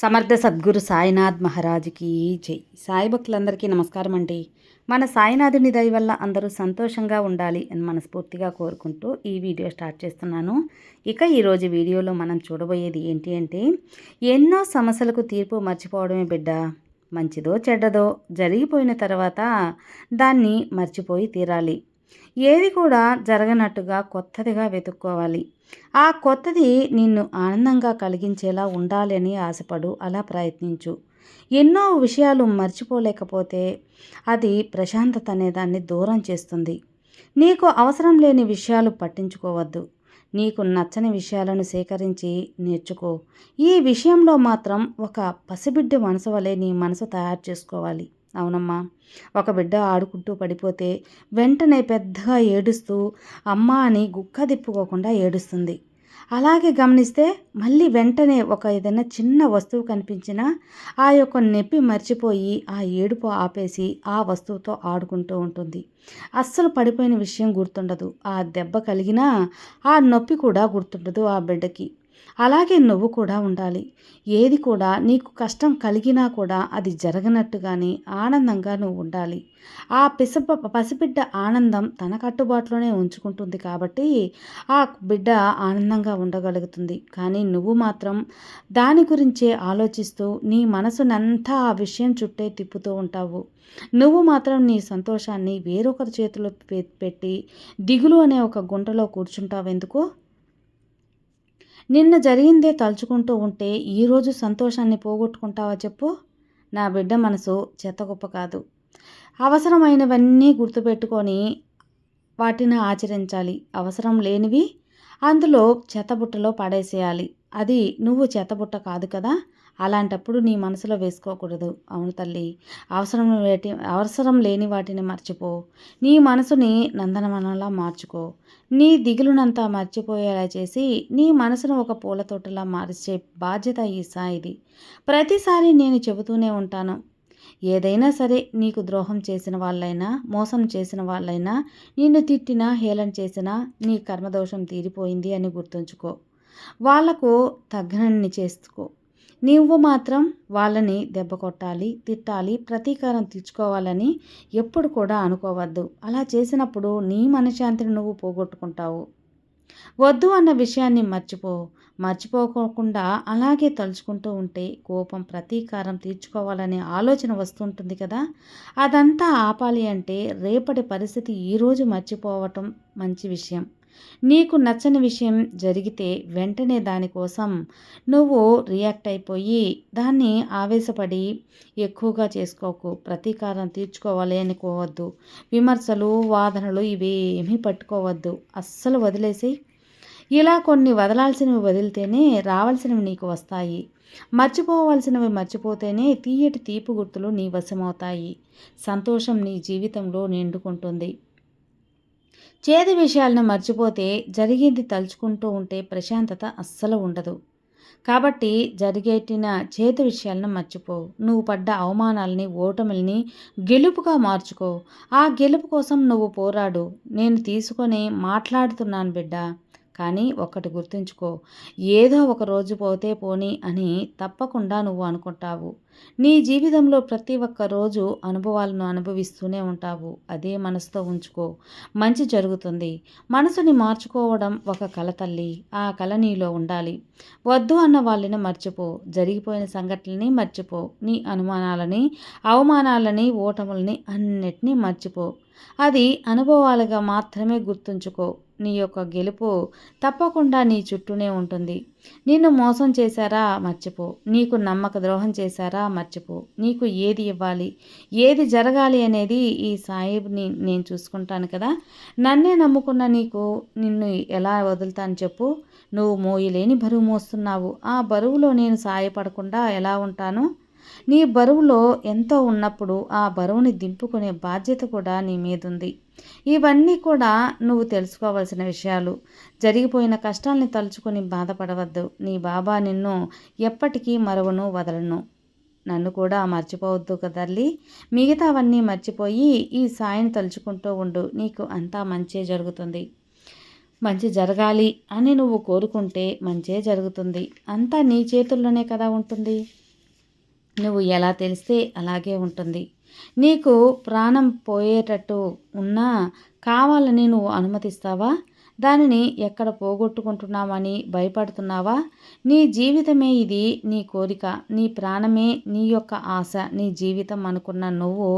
సమర్థ సద్గురు సాయినాథ్ మహారాజుకి జై. సాయి భక్తులందరికీ నమస్కారం అండి. మన సాయినాథుని దయ వల్ల అందరూ సంతోషంగా ఉండాలి అని మనస్ఫూర్తిగా కోరుకుంటూ ఈ వీడియో స్టార్ట్ చేస్తున్నాను. ఇక ఈరోజు వీడియోలో మనం చూడబోయేది ఏంటి అంటే ఎన్నో సమస్యలకు తీర్పు మర్చిపోవడమే బిడ్డ. మంచిదో చెడ్డదో జరిగిపోయిన తర్వాత దాన్ని మర్చిపోయి తీరాలి. ఏది కూడా జరగనట్టుగా కొత్తదిగా వెతుక్కోవాలి. ఆ కొత్తది నిన్ను ఆనందంగా కలిగించేలా ఉండాలని ఆశపడు. అలా ప్రయత్నించు. ఎన్నో విషయాలు మర్చిపోలేకపోతే అది ప్రశాంతత అనే దాన్ని దూరం చేస్తుంది. నీకు అవసరం లేని విషయాలు పట్టించుకోవద్దు. నీకు నచ్చని విషయాలను సేకరించి నేర్చుకో. ఈ విషయంలో మాత్రం ఒక పసిబిడ్డ మనసు వలె నీ మనసు తయారు చేసుకోవాలి. అవునమ్మా. ఒక బిడ్డ ఆడుకుంటూ పడిపోతే వెంటనే పెద్దగా ఏడుస్తూ అమ్మ అని గుక్క తిప్పుకోకుండా ఏడుస్తుంది. అలాగే గమనిస్తే మళ్ళీ వెంటనే ఒక ఏదైనా చిన్న వస్తువు కనిపించినా ఆ యొక్క నొప్పి మర్చిపోయి ఆ ఏడుపు ఆపేసి ఆ వస్తువుతో ఆడుకుంటూ ఉంటుంది. అస్సలు పడిపోయిన విషయం గుర్తుండదు. ఆ దెబ్బ కలిగినా ఆ నొప్పి కూడా గుర్తుండదు ఆ బిడ్డకి. అలాగే నువ్వు కూడా ఉండాలి. ఏది కూడా నీకు కష్టం కలిగినా కూడా అది జరగనట్టుగానే ఆనందంగా నువ్వు ఉండాలి. ఆ పిసప పసిబిడ్డ ఆనందం తన కట్టుబాటులోనే ఉంచుకుంటుంది కాబట్టి ఆ బిడ్డ ఆనందంగా ఉండగలుగుతుంది. కానీ నువ్వు మాత్రం దాని గురించే ఆలోచిస్తూ నీ మనసునంతా ఆ విషయం చుట్టే తిప్పుతూ ఉంటావు. నువ్వు మాత్రం నీ సంతోషాన్ని వేరొకరి చేతిలో పెట్టి దిగులు అనే ఒక గుంటలో కూర్చుంటావు ఎందుకో నిన్న జరిగిందే తలుచుకుంటూ ఉంటే ఈరోజు సంతోషాన్ని పోగొట్టుకుంటావా చెప్పు? నా బిడ్డ మనసు చెత్తగొప్ప కాదు. అవసరమైనవన్నీ గుర్తుపెట్టుకొని వాటిని ఆచరించాలి. అవసరం లేనివి అందులో చెత్తబుట్టలో పడేసేయాలి. అది నువ్వు చెత్తబుట్ట కాదు కదా? అలాంటప్పుడు నీ మనసులో వేసుకోకూడదు. అవును తల్లి. అవసరం వేటి అవసరం లేని వాటిని మర్చిపో. నీ మనసుని నందనవనంలా మార్చుకో. నీ దిగులునంతా మర్చిపోయేలా చేసి నీ మనసును ఒక పూల తోటలా మార్చే బాధ్యత ఈ సాయిది. ప్రతిసారి నేను చెబుతూనే ఉంటాను. ఏదైనా సరే నీకు ద్రోహం చేసిన వాళ్ళైనా మోసం చేసిన వాళ్ళైనా నిన్ను తిట్టినా హేళన చేసినా నీ కర్మదోషం తీరిపోయింది అని గుర్తుంచుకో. వాళ్ళకు తగ్గనన్ని చేసుకో. నువ్వు మాత్రం వాళ్ళని దెబ్బ కొట్టాలి తిట్టాలి ప్రతీకారం తీర్చుకోవాలని ఎప్పుడు కూడా అనుకోవద్దు. అలా చేసినప్పుడు నీ మనశ్శాంతిని నువ్వు పోగొట్టుకుంటావు. వద్దు అన్న విషయాన్ని మర్చిపో. మర్చిపోకుండా అలాగే తలుచుకుంటూ ఉంటే కోపం ప్రతీకారం తీర్చుకోవాలనే ఆలోచన వస్తుంటుంది కదా? అదంతా ఆపాలి అంటే రేపటి పరిస్థితి ఈరోజు మర్చిపోవటం మంచి విషయం. నీకు నచ్చని విషయం జరిగితే వెంటనే దానికోసం నువ్వు రియాక్ట్ అయిపోయి దాన్ని ఆవేశపడి ఎక్కువగా చేసుకోకు ప్రతీకారం తీర్చుకోవాలి అనుకోవద్దు. విమర్శలు వాదనలు ఇవేమీ పట్టుకోవద్దు. అస్సలు వదిలేసి ఇలా కొన్ని వదలాల్సినవి వదిలితేనే రావాల్సినవి నీకు వస్తాయి. మర్చిపోవాల్సినవి మర్చిపోతేనే తీయటి తీపి గుర్తులు నీ వశమవుతాయి. సంతోషం నీ జీవితంలో నిండుకుంటుంది. చేదు విషయాలను మర్చిపోతే జరిగింది తలుచుకుంటూ ఉంటే ప్రశాంతత అస్సలు ఉండదు. కాబట్టి జరిగేటిన చేతి విషయాలను మర్చిపో. నువ్వు పడ్డ అవమానాలని ఓటమిల్ని గెలుపుగా మార్చుకో. ఆ గెలుపు కోసం నువ్వు పోరాడు. నేను తీసుకొని మాట్లాడుతున్నాను బిడ్డ. కానీ ఒక్కటి గుర్తుంచుకో ఏదో ఒక రోజు పోతే పోని అని తప్పకుండా నువ్వు అనుకుంటావు. నీ జీవితంలో ప్రతి ఒక్క రోజు అనుభవాలను అనుభవిస్తూనే ఉంటావు. అదే మనసుతో ఉంచుకో. మంచి జరుగుతుంది. మనసుని మార్చుకోవడం ఒక కళ తల్లి. ఆ కళ నీలో ఉండాలి. వద్దు అన్న వాళ్ళని మర్చిపో. జరిగిపోయిన సంఘటనని మర్చిపో. నీ అనుమానాలని అవమానాలని ఓటములని అన్నిటినీ మర్చిపో. అది అనుభవాలుగా మాత్రమే గుర్తుంచుకో. నీ యొక్క గెలుపు తప్పకుండా నీ చుట్టూనే ఉంటుంది. నిన్ను మోసం చేశారా? మర్చిపో. నీకు నమ్మక ద్రోహం చేశారా? మర్చిపో. నీకు ఏది ఇవ్వాలి? ఏది జరగాలి అనేది ఈ సాయిబ్ని నేను చూసుకుంటాను కదా. నన్నే నమ్ముకున్న నీకు నిన్ను ఎలా వదులుతాను చెప్పు. నువ్వు మోయలేని బరువు మోస్తున్నావు. ఆ బరువులో నేను సాయపడకుండా ఎలా ఉంటాను? నీ బరువులో ఎంతో ఉన్నప్పుడు ఆ బరువుని దింపుకునే బాధ్యత కూడా నీ మీదుంది. ఇవన్నీ కూడా నువ్వు తెలుసుకోవాల్సిన విషయాలు. జరిగిపోయిన కష్టాల్ని తలుచుకొని బాధపడవద్దు. నీ బాబా నిన్ను ఎప్పటికీ మరవను వదలను. నన్ను కూడా మర్చిపోవద్దు కదల్లి మిగతావన్నీ మర్చిపోయి ఈ సాయిని తలుచుకుంటూ ఉండు. నీకు అంతా మంచే జరుగుతుంది. మంచి జరగాలి అని నువ్వు కోరుకుంటే మంచే జరుగుతుంది. అంతా నీ చేతుల్లోనే కదా ఉంటుంది. నువ్వు ఎలా తెలిస్తే అలాగే ఉంటుంది. నీకు ప్రాణం పోయేటట్టు ఉన్నా కావాలని నువ్వు అనుమతిస్తావా? దానిని ఎక్కడ పోగొట్టుకుంటున్నావని భయపడుతున్నావా? నీ జీవితమే ఇది నీ కోరిక నీ ప్రాణమే నీ యొక్క ఆశ నీ జీవితం అనుకున్న నువ్వు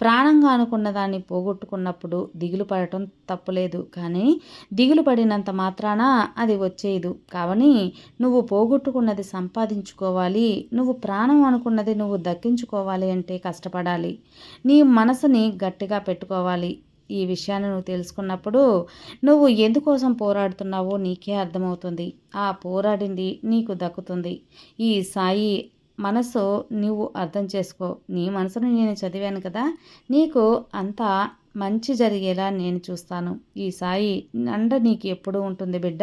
ప్రాణంగా అనుకున్న దాన్ని పోగొట్టుకున్నప్పుడు దిగులు పడటం తప్పులేదు. కానీ దిగులు పడినంత మాత్రాన అది వచ్చేయదు. కావని నువ్వు పోగొట్టుకున్నది సంపాదించుకోవాలి నువ్వు ప్రాణం అనుకున్నది నువ్వు దక్కించుకోవాలి అంటే కష్టపడాలి. నీ మనసుని గట్టిగా పెట్టుకోవాలి. ఈ విషయాన్ని నువ్వు తెలుసుకున్నప్పుడు నువ్వు ఎందుకోసం పోరాడుతున్నావో నీకే అర్థమవుతుంది. ఆ పోరాడింది నీకు దక్కుతుంది. ఈ సాయి మనసు నువ్వు అర్థం చేసుకో. నీ మనసును నేను చదివాను కదా. నీకు అంతా మంచి జరిగేలా నేను చూస్తాను. ఈ సాయి అండ నీకు ఎప్పుడు ఉంటుంది బిడ్డ.